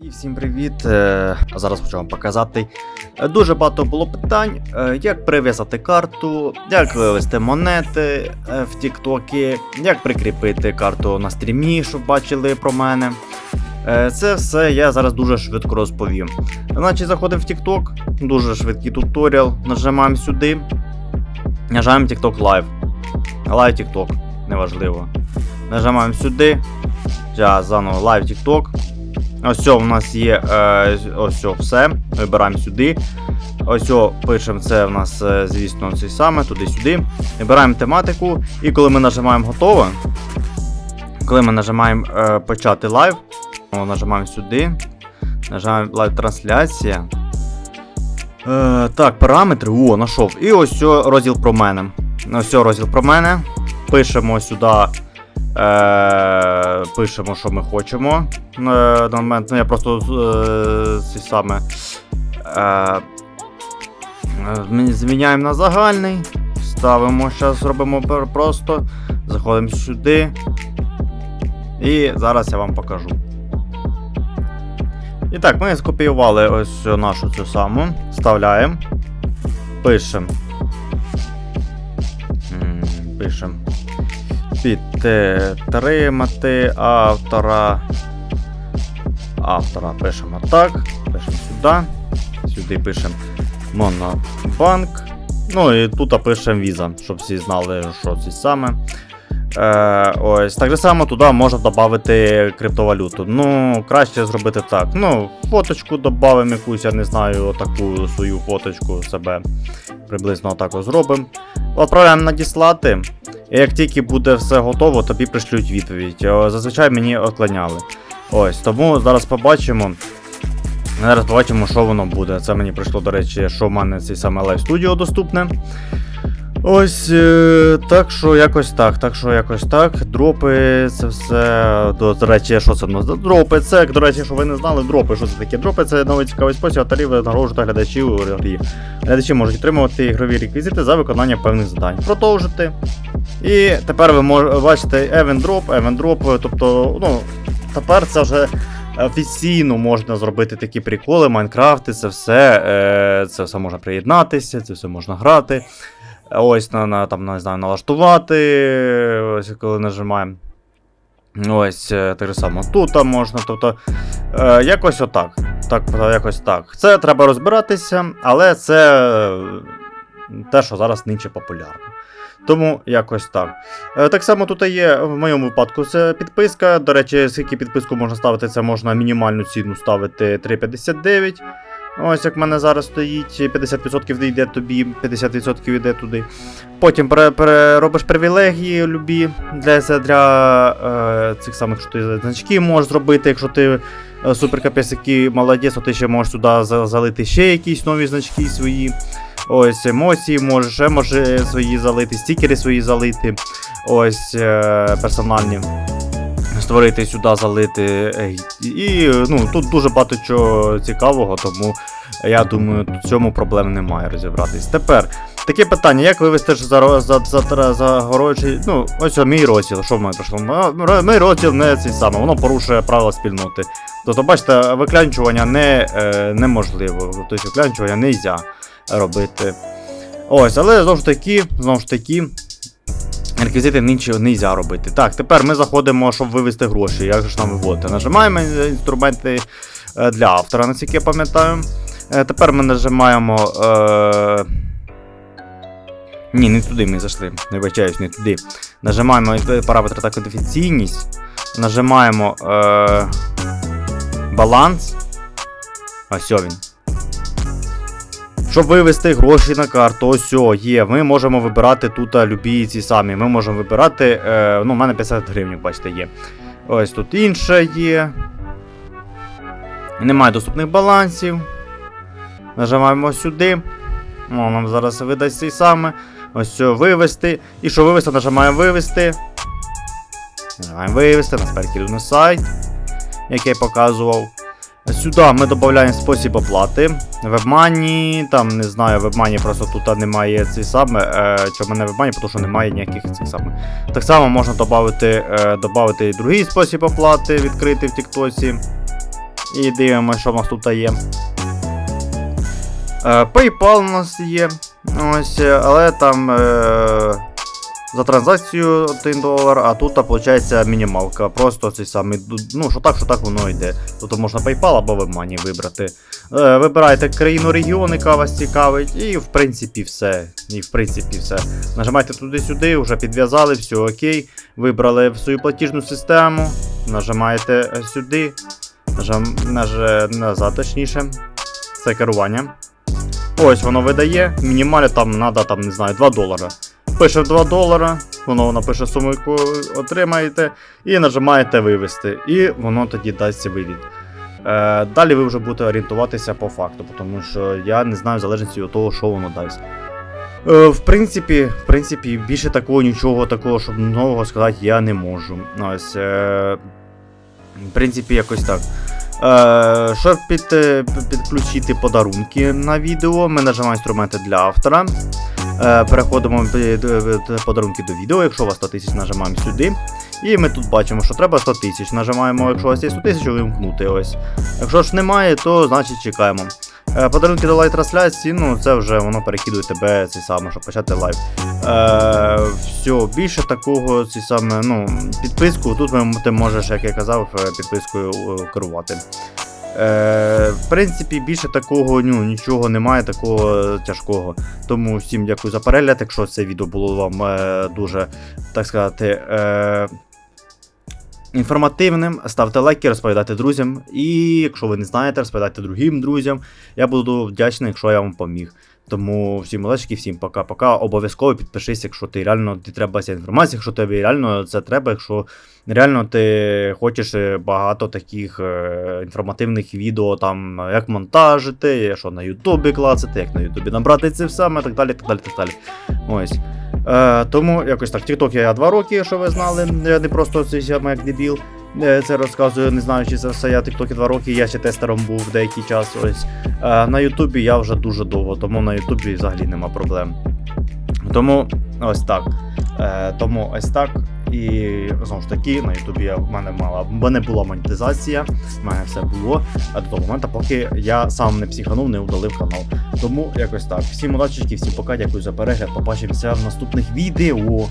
І всім привіт! Е, Зараз хочу вам показати. Е, Дуже багато було питань, е, як прив'язати карту, як вивести монети в Тіктокі, як прикріпити карту на стрімі, щоб бачили про мене. Це все я зараз дуже швидко розповім. Значить, заходимо в TikTok, дуже швидкий туторіал, нажимаємо сюди, нажимаємо TikTok Live. Live TikTok, неважливо. Нажимаємо сюди. Зараз заново Live TikTok. Ось у нас є е, ось все. Вибираємо сюди. Ось пишемо це у нас, е, звісно, це саме, туди-сюди. Вибираємо тематику. І коли ми нажимаємо готово, коли ми нажимаємо е, почати лайв, нажимаємо сюди. Нажимаємо лайв трансляція. Е, так, параметри. О, знайшов. І ось розділ про мене. Ось розділ про мене. Пишемо сюди. Е, пишемо, що ми хочемо. Е, на момент, ну я просто е, ці саме. Е, зміняємо на загальний. Ставимо, зараз робимо просто. Заходимо сюди. І зараз я вам покажу. І так, ми скопіювали ось нашу цю саму. Вставляємо. Пишемо. Пишемо підтримати автора. Автора пишемо так. Пишемо сюди. Сюди пишемо Монобанк. Ну і тут пишемо віза, щоб всі знали, що це саме. Е, ось так само туди можна додати криптовалюту. Ну, краще зробити так. Ну, фоточку додамо якусь, я не знаю, таку свою фоточку себе приблизно так зробимо. Відправляємо надіслати. І як тільки буде все готово, тобі пришлють відповідь. Зазвичай мені отклоняли. Ось, тому зараз побачимо. Зараз побачимо, що воно буде. Це мені прийшло, до речі, що в мене цей саме Live Studio доступне. Ось е, так що якось так. Так що якось так. Дропи, це все. До, до речі, що це в нас? Дропи, це, до речі, що ви не знали, дропи, що це таке? Дропи це новий цікавий спосіб авторів нагороджувати глядачів грі. Глядачі можуть отримувати ігрові реквізити за виконання певних завдань. Продовжити. І тепер ви можете бачите event drop, event drop, тобто, ну, тепер це вже офіційно можна зробити такі приколи, Майнкрафти, це все, е, це все можна приєднатися, це все можна грати. Ось на, на там, не знаю, налаштувати, ось коли нажимаємо. Ось е, так же само тут можна. Тобто, е, якось отак. Так, якось так. Це треба розбиратися, але це е, те, що зараз нинче популярно. Тому якось так. Е, Так само тут є в моєму випадку це підписка. До речі, скільки підписку можна ставити, це можна мінімальну ціну ставити 3,59. Ось як в мене зараз стоїть, 50% йде тобі, 50% йде туди. Потім робиш привілегії любі для, для е, цих самих що ти значки можеш зробити, якщо ти е, супер який молодець, то ти ще можеш сюди за- залити ще якісь нові значки свої. Ось емоції можеш, може свої залити, стікери свої залити. Ось е, персональні. Створити сюди, залити. е, І ну, тут дуже багато чого цікавого, тому я думаю, в цьому проблем немає розібратись. Тепер таке питання: як вивести ж за, за, за, загороджий. Ну, ось мій розділ. Що в мене м- Мій розділ не цей самий, воно порушує правила спільноти. Тобто, бачите, виклянчування не, е, неможливо. Тобто виклянчування не можна робити. Ось, але знову ж таки, знову ж таки. Реквізити не можна робити. Так, тепер ми заходимо, щоб вивести гроші. Як ж нам виводити? Нажимаємо інструменти е, для автора, наскільки я пам'ятаю. Е, Тепер ми нажимаємо. Е... Ні, не туди ми зайшли. Не вибачаюсь, не туди. Нажимаємо параметри та кодифіційність. Нажимаємо е... баланс. Ось він. Щоб вивести гроші на карту, ось о, є. Ми можемо вибирати тут любі ці самі. Ми можемо вибирати. Е, ну, у мене 50 гривень, бачите, є. Ось тут інше є. Немає доступних балансів. Нажимаємо сюди. О, нам зараз видасть цей саме. Ось все, вивести. І що вивести, нажимаємо вивести. Нажимаємо вивести, нас перекиду на сайт, який я показував. Сюди ми додаємо спосіб оплати. WebMoney, там не знаю, WebMoney просто тут немає цей саме. Е, чому не WebMoney, тому що немає ніяких цих саме. Так само можна додати, е, додати і другий спосіб оплати, відкрити в Тіктосі. І дивимося, що в нас тут є. Е, PayPal у нас є. Ось, але там е, за транзакцію 1 долар, а тут, виходить, мінімалка. Просто цей самий, ну, що так, що так воно йде. Тут можна PayPal або WebMoney вибрати. Е, вибирайте країну регіон, яка вас цікавить, і в принципі все. І в принципі все. Нажимайте туди-сюди, вже підв'язали, все окей. Вибрали свою платіжну систему, нажимаєте е, сюди, нажим, наж, назад точніше. Це керування. Ось воно видає. Мінімально там треба, там, не знаю, 2 долара. Пише 2 долара, воно напише суму, яку отримаєте, і нажимаєте вивести. І воно тоді дасть вивід. Е, далі ви вже будете орієнтуватися по факту, тому що я не знаю в залежності від того, що воно дасть. Е, в принципі, в принципі, більше такого нічого такого, щоб нового сказати, я не можу. Ось, е, в принципі, якось так. Е, щоб під, е, підключити подарунки на відео, ми нажимаємо інструменти для автора. Е, переходимо під подарунки до відео. Якщо у вас 100 тисяч, нажимаємо сюди. І ми тут бачимо, що треба 100 тисяч. Нажимаємо, якщо у вас є 100 тисяч, вимкнути ось. Якщо ж немає, то значить чекаємо. Е, Подарунки до лайв трансляції, ну це вже воно перекидує тебе цей саме, щоб почати лайв. Е, все, більше такого, ці саме, ну, підписку, тут ти можеш, як я казав, е, підпискою е, керувати. Е, в принципі, більше такого ну, нічого немає, такого тяжкого. Тому всім дякую за перегляд. Якщо це відео було вам е, дуже, так сказати, е, інформативним, ставте лайки, розповідайте друзям. І якщо ви не знаєте, розповідайте другим друзям. Я буду вдячний, якщо я вам поміг. Тому всім малечки, всім пока-пока. Обов'язково підпишись, якщо ти реально ти треба ця інформація, якщо тобі реально це треба, якщо реально ти хочеш е, багато таких е, інформативних відео, там як монтажити, що на Ютубі клацати, як на Ютубі набрати це все, так далі, так далі, так далі. Ось. Е, тому якось так. TikTok я два роки, що ви знали. Я не просто цей саме як дебіл. Е, Це розказую, не знаю, чи це все я TikTok два роки, я ще тестером був деякий час. Ось. Е, на Ютубі я вже дуже довго, тому на Ютубі взагалі нема проблем. Тому ось так. Е, тому ось так. І знову ж таки, на Ютубі в мене мала в мене була монетизація, в мене все було до того моменту, поки я сам не психанув, не удалив канал. Тому якось так. Всім удачі, всім пока, дякую за перегляд. Побачимося в наступних відео.